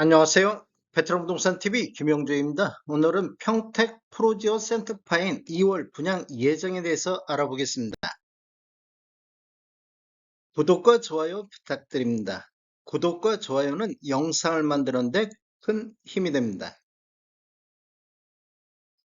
안녕하세요. 베트남 부동산 TV 김영조입니다. 오늘은 평택 프로지오 센터파인 2월 분양 예정에 대해서 알아보겠습니다. 구독과 좋아요 부탁드립니다. 구독과 좋아요는 영상을 만드는데 큰 힘이 됩니다.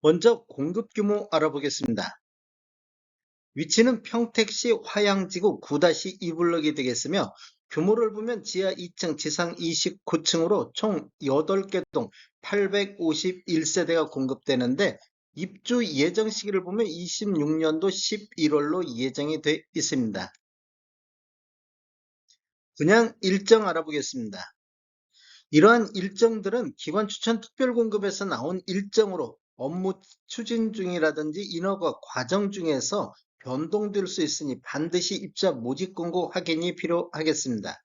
먼저 공급 규모 알아보겠습니다. 위치는 평택시 화양지구 9-2블럭이 되겠으며 규모를 보면 지하 2층, 지상 29층으로 총 8개 동 851세대가 공급되는데 입주 예정 시기를 보면 26년도 11월로 예정이 돼 있습니다. 분양 일정 알아보겠습니다. 이러한 일정들은 기관 추천 특별 공급에서 나온 일정으로 업무 추진 중이라든지 인허가 과정 중에서 변동될 수 있으니 반드시 입자 모집 공고 확인이 필요하겠습니다.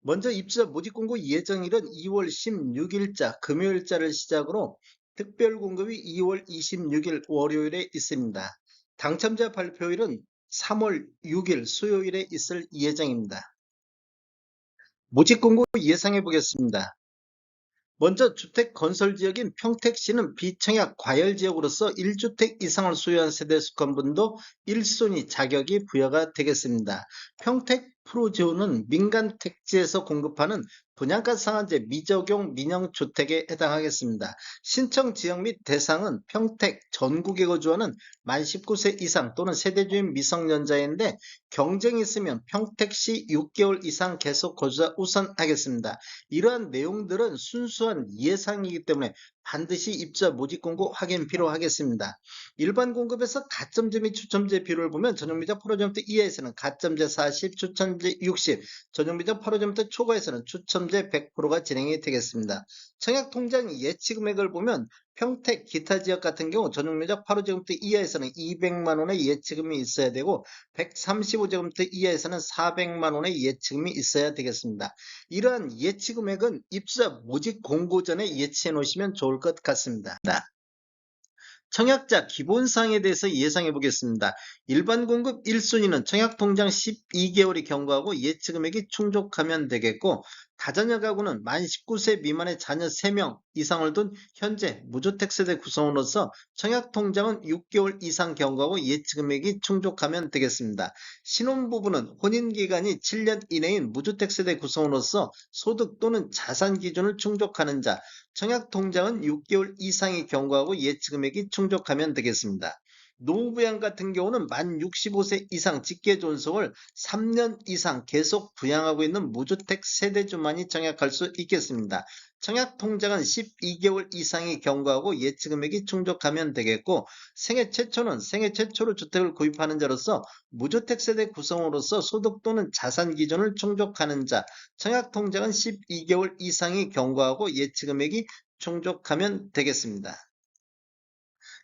먼저 입자 모집 공고 예정일은 2월 16일자 금요일자를 시작으로 특별 공급이 2월 26일 월요일에 있습니다. 당첨자 발표일은 3월 6일 수요일에 있을 예정입니다. 모집 공고 예상해 보겠습니다. 먼저 주택 건설 지역인 평택시는 비청약 과열 지역으로서 1주택 이상을 소유한 세대 수건분도 1순위 자격이 부여가 되겠습니다. 평택 프로지오는 민간 택지에서 공급하는 분양가 상한제 미적용 민영 주택에 해당하겠습니다. 신청 지역 및 대상은 평택 전국에 거주하는 만 19세 이상 또는 세대주인 미성년자인데 경쟁이 있으면 평택시 6개월 이상 계속 거주자 우선하겠습니다. 이러한 내용들은 순수한 예상이기 때문에 반드시 입자 모집 공고 확인 필요하겠습니다. 일반 공급에서 가점제 및 추첨제 비율을 보면 전용미적 8호점부터 이하에서는 가점제 40, 추첨 제 60, 전용미적 8호점부터 초과에서는 추첨제 100%가 진행이 되겠습니다. 청약통장 예치 금액을 보면 평택 기타 지역 같은 경우 전용면적 8호제곱미터 이하에서는 200만원의 예치금이 있어야 되고 135제곱미터 이하에서는 400만원의 예치금이 있어야 되겠습니다. 이러한 예치금액은 입사 모집 공고 전에 예치해 놓으시면 좋을 것 같습니다. 청약자 기본사항에 대해서 예상해 보겠습니다. 일반 공급 1순위는 청약통장 12개월이 경과하고 예치금액이 충족하면 되겠고 다자녀 가구는 만 19세 미만의 자녀 3명 이상을 둔 현재 무주택 세대 구성원으로서 청약 통장은 6개월 이상 경과하고 예치금액이 충족하면 되겠습니다. 신혼부부는 혼인기간이 7년 이내인 무주택 세대 구성원으로서 소득 또는 자산 기준을 충족하는 자, 청약 통장은 6개월 이상이 경과하고 예치금액이 충족하면 되겠습니다. 노부양 같은 경우는 만 65세 이상 직계 존속을 3년 이상 계속 부양하고 있는 무주택 세대주만이 청약할 수 있겠습니다. 청약 통장은 12개월 이상이 경과하고 예치금액이 충족하면 되겠고 생애 최초는 생애 최초로 주택을 구입하는 자로서 무주택 세대 구성으로서 소득 또는 자산 기준을 충족하는 자 청약 통장은 12개월 이상이 경과하고 예치금액이 충족하면 되겠습니다.